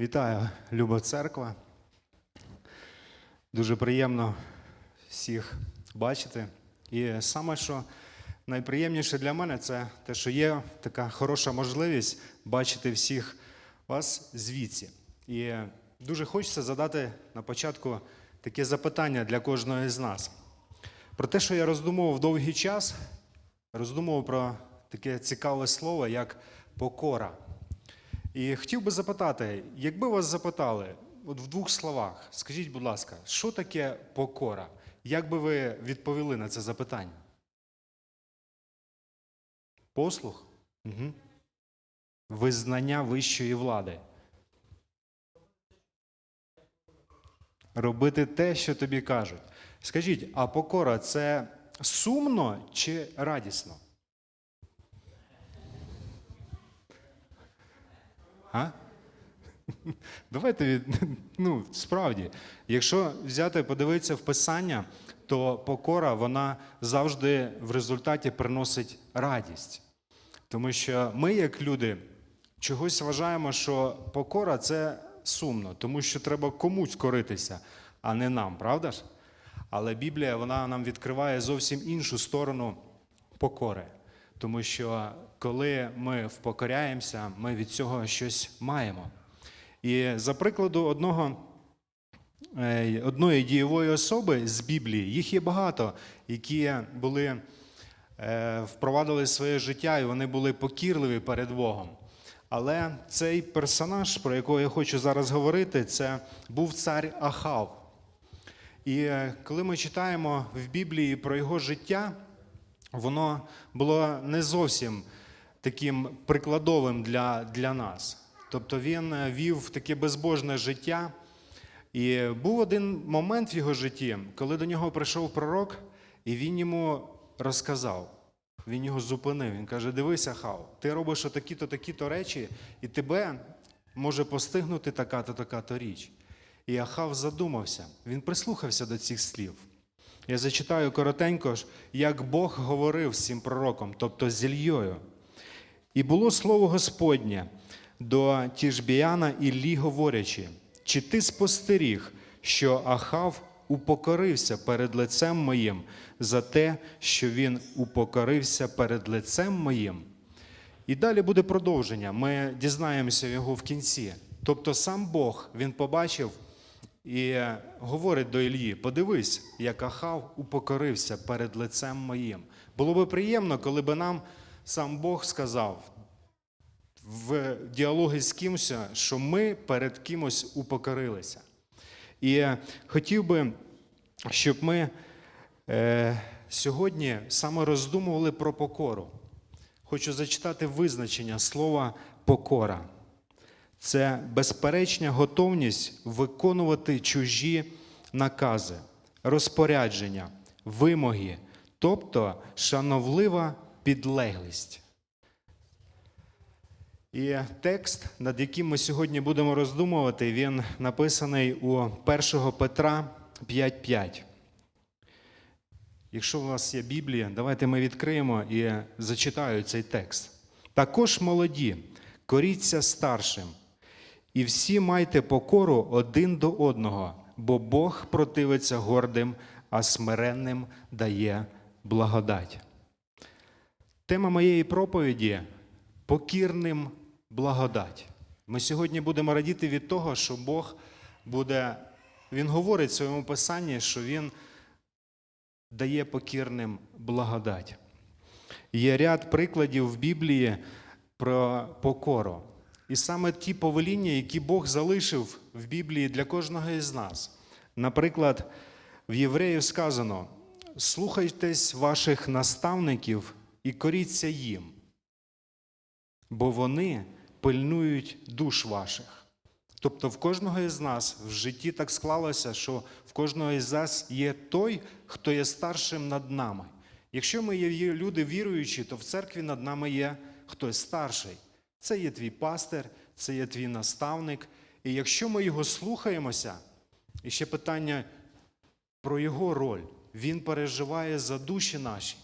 Вітаю, Люба Церква. Дуже приємно всіх бачити. І саме, що найприємніше для мене, це те, що є така хороша можливість бачити всіх вас звідси. І дуже хочеться задати на початку таке запитання для кожного з нас. Про те, що я роздумував довгий час, роздумував про таке цікаве слово, як покора. І хотів би запитати, якби вас запитали, от в двох словах, скажіть, будь ласка, що таке покора? Як би ви відповіли на це запитання? Послух? Угу. Визнання вищої влади. Робити те, що тобі кажуть. Скажіть, а покора це сумно чи радісно? А? Давайте від... ну, справді, якщо взяти подивитися в писання, то покора вона завжди в результаті приносить радість. Тому що ми, як люди, чогось вважаємо, що покора це сумно, тому що треба комусь коритися, а не нам, правда ж? Але Біблія вона нам відкриває зовсім іншу сторону покори. Тому що коли ми впокоряємося, ми від цього щось маємо. І за прикладу одного, е, одної дієвої особи з Біблії, їх є багато, які були, е, впровадили своє життя і вони були покірливі перед Богом. Але цей персонаж, про якого я хочу зараз говорити, це був цар Ахав. І е, коли ми читаємо в Біблії про його життя, воно було не зовсім таким прикладовим для, для нас. Тобто він е, вів таке безбожне життя. І був один момент в його житті, коли до нього прийшов пророк, і він йому розказав. Він його зупинив. Він каже: Дивися, Хав, ти робиш такі-то, такі-то речі, і тебе може постигнути така-то, така-то річ. І Ахав задумався, він прислухався до цих слів. Я зачитаю коротенько, як Бог говорив з цим пророком, тобто з Ільйою. І було слово Господнє до Тішбіяна Іллі, говорячи, чи ти спостеріг, що Ахав упокорився перед лицем моїм за те, що він упокорився перед лицем моїм? І далі буде продовження. Ми дізнаємося його в кінці. Тобто сам Бог він побачив і говорить до Ілії: подивись, як Ахав упокорився перед лицем моїм. Було би приємно, коли би нам сам Бог сказав в діалогі з кимось, що ми перед кимось упокорилися. І хотів би, щоб ми е, сьогодні саме роздумували про покору. Хочу зачитати визначення слова покора. Це безперечна готовність виконувати чужі накази, розпорядження, вимоги, тобто шановлива підлеглість. І текст, над яким ми сьогодні будемо роздумувати, він написаний у 1 Петра 5.5. Якщо у вас є Біблія, давайте ми відкриємо і зачитаю цей текст. Також молоді, коріться старшим, і всі майте покору один до одного, бо Бог противиться гордим, а смиренним дає благодать. Тема моєї проповіді покірним благодать. Ми сьогодні будемо радіти від того, що Бог буде, Він говорить в своєму писанні, що Він дає покірним благодать. Є ряд прикладів в Біблії про покору. І саме ті повеління, які Бог залишив в Біблії для кожного із нас. Наприклад, в Євреїв сказано: слухайтесь ваших наставників і коріться їм, бо вони пильнують душ ваших. Тобто в кожного із нас в житті так склалося, що в кожного із нас є той, хто є старшим над нами. Якщо ми є люди віруючі, то в церкві над нами є хтось старший. Це є твій пастир, це є твій наставник. І якщо ми його слухаємося, і ще питання про його роль, він переживає за душі наші.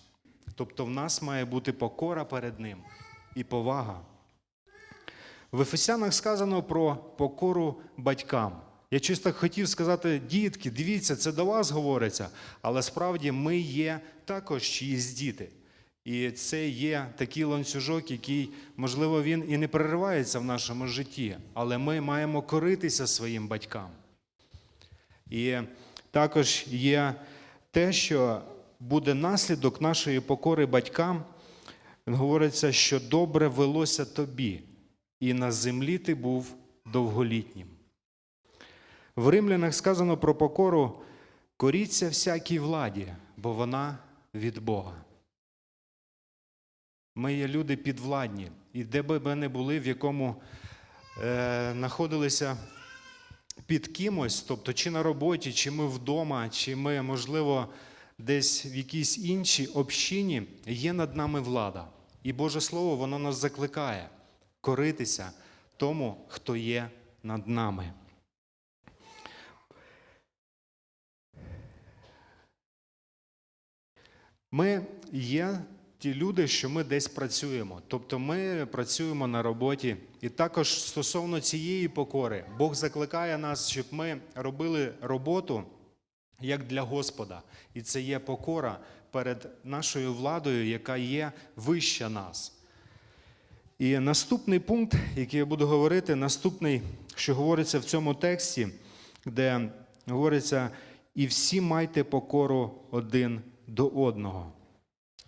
Тобто в нас має бути покора перед ним і повага. В Ефесянах сказано про покору батькам. Я так хотів сказати, дітки, дивіться, це до вас говориться, але справді ми є також чиїсь діти. І це є такий ланцюжок, який, можливо, він і не переривається в нашому житті, але ми маємо коритися своїм батькам. І також є те, що буде наслідок нашої покори батькам. Говориться, що добре велося тобі, і на землі ти був довголітнім. В римлянах сказано про покору: коріться всякій владі, бо вона від Бога. Ми є люди підвладні, і де би ми не були, в якому е, знаходилися під кимось, тобто чи на роботі, чи ми вдома, чи ми, можливо, десь в якійсь іншій общині, є над нами влада. І Боже Слово, воно нас закликає коритися тому, хто є над нами. Ми є ті люди, що ми десь працюємо. Тобто ми працюємо на роботі. І також стосовно цієї покори, Бог закликає нас, щоб ми робили роботу як для Господа. І це є покора перед нашою владою, яка є вища нас. І наступний пункт, який я буду говорити, наступний, що говориться в цьому тексті, де говориться, і всі майте покору один до одного.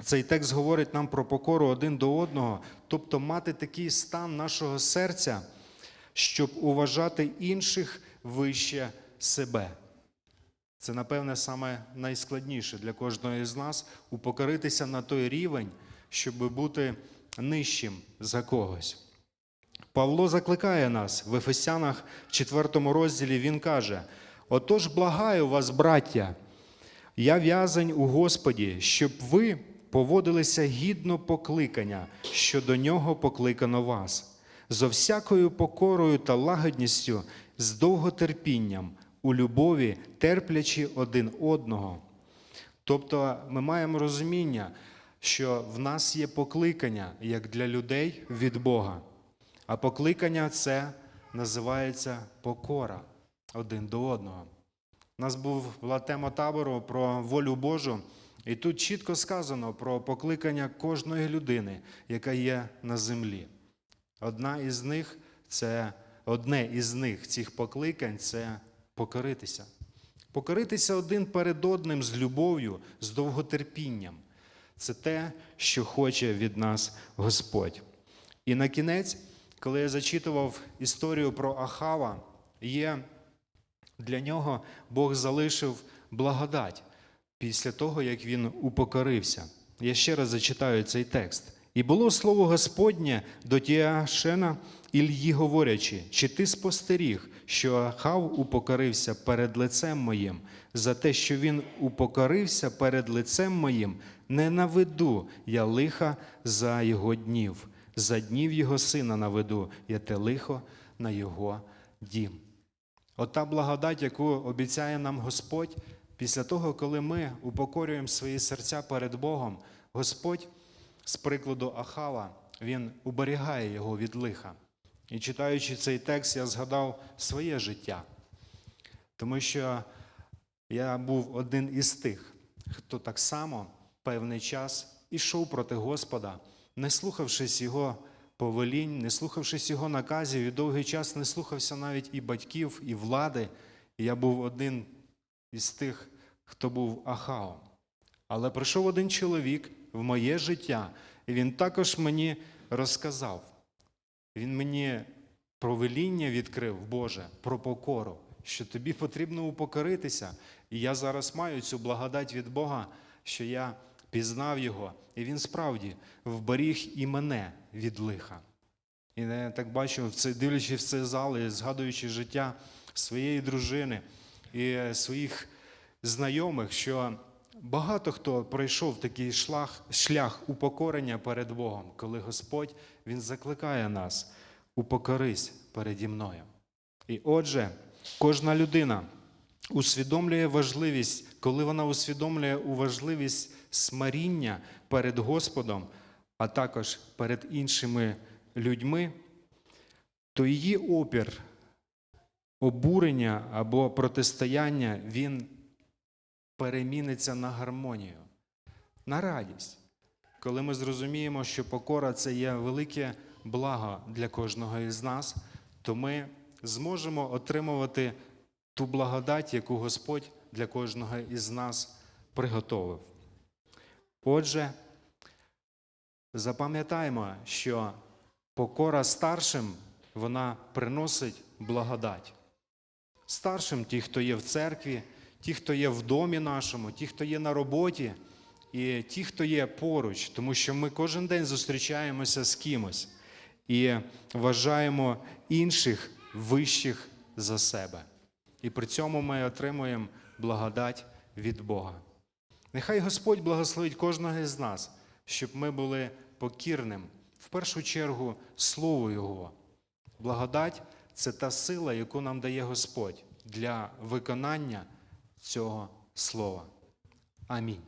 Цей текст говорить нам про покору один до одного, тобто мати такий стан нашого серця, щоб уважати інших вище себе. Це, напевне, саме найскладніше для кожного з нас упокоритися на той рівень, щоб бути нижчим за когось. Павло закликає нас в Ефесянах, 4 розділі, він каже: Отож, благаю вас, браття, я в'язень у Господі, щоб ви поводилися гідно покликання, що до нього покликано вас, зо всякою покорою та лагідністю, з довготерпінням, у любові, терплячи один одного. Тобто ми маємо розуміння, що в нас є покликання як для людей від Бога. А покликання це називається покора один до одного. У нас був, була тема табору про волю Божу, і тут чітко сказано про покликання кожної людини, яка є на землі. Одна із них це одне із них цих покликань це покоритися. Покоритися один перед одним з любов'ю, з довготерпінням. Це те, що хоче від нас Господь. І на кінець, коли я зачитував історію про Ахава, є для нього Бог залишив благодать після того, як він упокорився. Я ще раз зачитаю цей текст. І було слово Господнє до Тіашена Ільї, говорячи, чи ти спостеріг, що Ахав упокорився перед лицем моїм, за те, що він упокорився перед лицем моїм, не наведу я лиха за його днів, за днів його сина наведу я те лихо на його дім. Ота благодать, яку обіцяє нам Господь, після того, коли ми упокорюємо свої серця перед Богом, Господь, з прикладу Ахава, Він уберігає його від лиха. І читаючи цей текст, я згадав своє життя, тому що я був один із тих, хто так само певний час ішов проти Господа, не слухавшись Його повелінь, не слухавшись Його наказів, і довгий час не слухався навіть і батьків, і влади. Я був один із тих, хто був Ахаом. Але прийшов один чоловік в моє життя, і він також мені розказав. Він мені про веління відкрив, Боже, про покору, що тобі потрібно упокоритися. І я зараз маю цю благодать від Бога, що я пізнав Його, і Він справді вберіг і мене від лиха. І я так бачу, дивлячись в цей зал і згадуючи життя своєї дружини і своїх знайомих, що багато хто пройшов такий шлях, шлях упокорення перед Богом, коли Господь Він закликає нас упокорись переді мною. І отже, кожна людина усвідомлює важливість, коли вона усвідомлює у важливість смиріння перед Господом, а також перед іншими людьми, то її опір, обурення або протистояння, він переміниться на гармонію, на радість. Коли ми зрозуміємо, що покора це є велике благо для кожного із нас, то ми зможемо отримувати ту благодать, яку Господь для кожного із нас приготовив. Отже, запам'ятаємо, що покора старшим вона приносить благодать. Старшим ті, хто є в церкві, ті, хто є в домі нашому, ті, хто є на роботі, і ті, хто є поруч, тому що ми кожен день зустрічаємося з кимось і вважаємо інших вищих за себе. І при цьому ми отримуємо благодать від Бога. Нехай Господь благословить кожного із нас, щоб ми були покірним, в першу чергу, Слову Його. Благодать це та сила, яку нам дає Господь для виконання цього слова. Амінь.